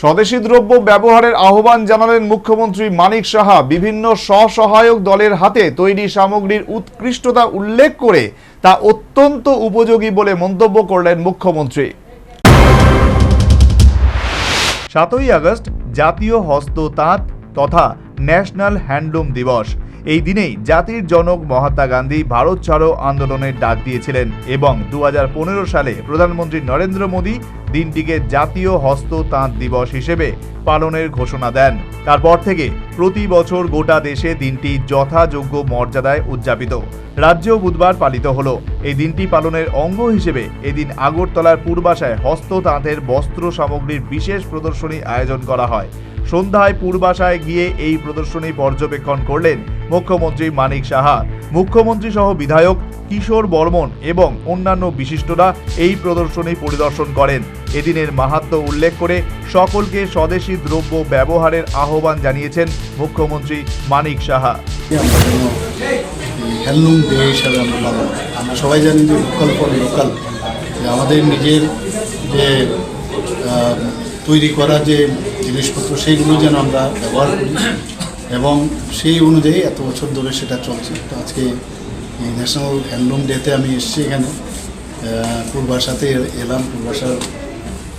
স্বদেশি দ্রব্য ব্যবহারের আহ্বান জানালেন মুখ্যমন্ত্রী মানিক সাহা। বিভিন্ন স্বসহায়ক দলের হাতে তৈরি সামগ্রীর উৎকৃষ্টতা উল্লেখ করে তা অত্যন্ত উপযোগী বলে মন্তব্য করলেন মুখ্যমন্ত্রী। সাতই আগস্ট, জাতীয় হস্ত তাঁত তথা ন্যাশনাল হ্যান্ডলুম দিবস। এই দিনেই জাতির জনক মহাত্মা গান্ধী ভারত ছাড়ো আন্দোলনের ডাক দিয়েছিলেন এবং দু হাজার পনেরো সালে প্রধানমন্ত্রী নরেন্দ্র মোদী দিনটিকে জাতীয় হস্ত তাঁত দিবস হিসেবে পালনের ঘোষণা দেন। তারপর থেকে প্রতি বছর গোটা দেশে দিনটি যথাযোগ্য মর্যাদায় উদযাপিত। রাজ্যেও বুধবার পালিত হলো। এই দিনটি পালনের অঙ্গ হিসেবে এদিন আগরতলার পূর্বাশায় হস্ত তাঁতের বস্ত্র সামগ্রীর বিশেষ প্রদর্শনী আয়োজন করা হয়। সন্ধ্যায় পূর্বাশায় গিয়ে এই প্রদর্শনী পর্যবেক্ষণ করলেন মুখ্যমন্ত্রী মানিক সাহা, মুখ্যমন্ত্রী সহ বিধায়ক কিশোর বর্মন এবং অন্যান্য বিশিষ্টরা এই প্রদর্শনী পরিদর্শন করেন। এদিনের মাহাত্ম্য উল্লেখ করে সকলকে স্বদেশি দ্রব্য ব্যবহারের আহ্বান জানিয়েছেন মুখ্যমন্ত্রী মানিক সাহা। হ্যান্ডলুম ডে হিসাবে আমরা পালন আমরা সবাই জানি যে লোকাল লোকাল যে আমাদের নিজের যে তৈরি করা যে জিনিসপত্র, সেইগুলো যেন আমরা ব্যবহার করি। এবং সেই অনুযায়ী এত বছর ধরে সেটা চলছে। তো আজকে ন্যাশনাল হ্যান্ডলুম ডেতে আমি এসেছি এখানে। আহ, পূর্বাশাতে এলাম। পূর্বাশার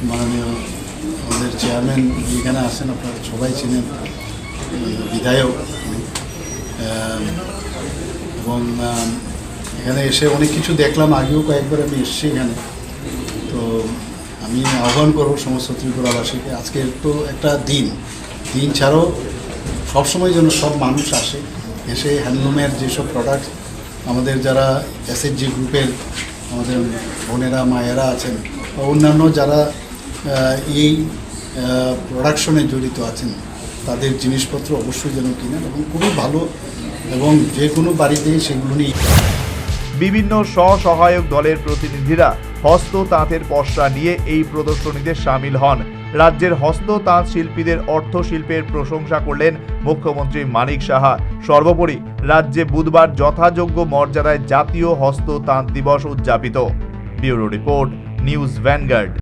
মাননীয় আমাদের চেয়ারম্যান এখানে আছেন আপনারা সবাই চিনেন বিধায়ক এবং এখানে এসে অনেক কিছু দেখলাম। আগেও কয়েকবার আমি এসেছি এখানে। তো আমি আহ্বান করব সমস্ত ত্রিপুরাবাসীকে। আজকের তো একটা দিন। দিন ছাড়াও সবসময় যেন সব মানুষ আসে, এসে হ্যান্ডলুমের যেসব প্রোডাক্ট আমাদের যারা এসএসজি গ্রুপের আমাদের বোনেরা, মায়েরা আছেন বা অন্যান্য যারা এই প্রোডাকশনে জড়িত আছেন, তাদের জিনিসপত্র অবশ্যই যেন কিনেন এবং খুবই ভালো এবং যে কোনো বাড়িতেই সেগুলো নিয়ে বিভিন্ন স্বসহায়ক দলের প্রতিনিধিরা হস্ত তাঁতের পসরা নিয়ে এই প্রদর্শনীতে সামিল হন। রাজ্যের হস্ত তাঁত শিল্পীদের অর্থশিল্পের প্রশংসা করলেন মুখ্যমন্ত্রী মানিক সাহা। সর্বোপরি রাজ্যে বুধবার যথাযোগ্য মর্যাদায় জাতীয় হস্ত তাঁত দিবস উদযাপিত। Bureau report, news Vanguard.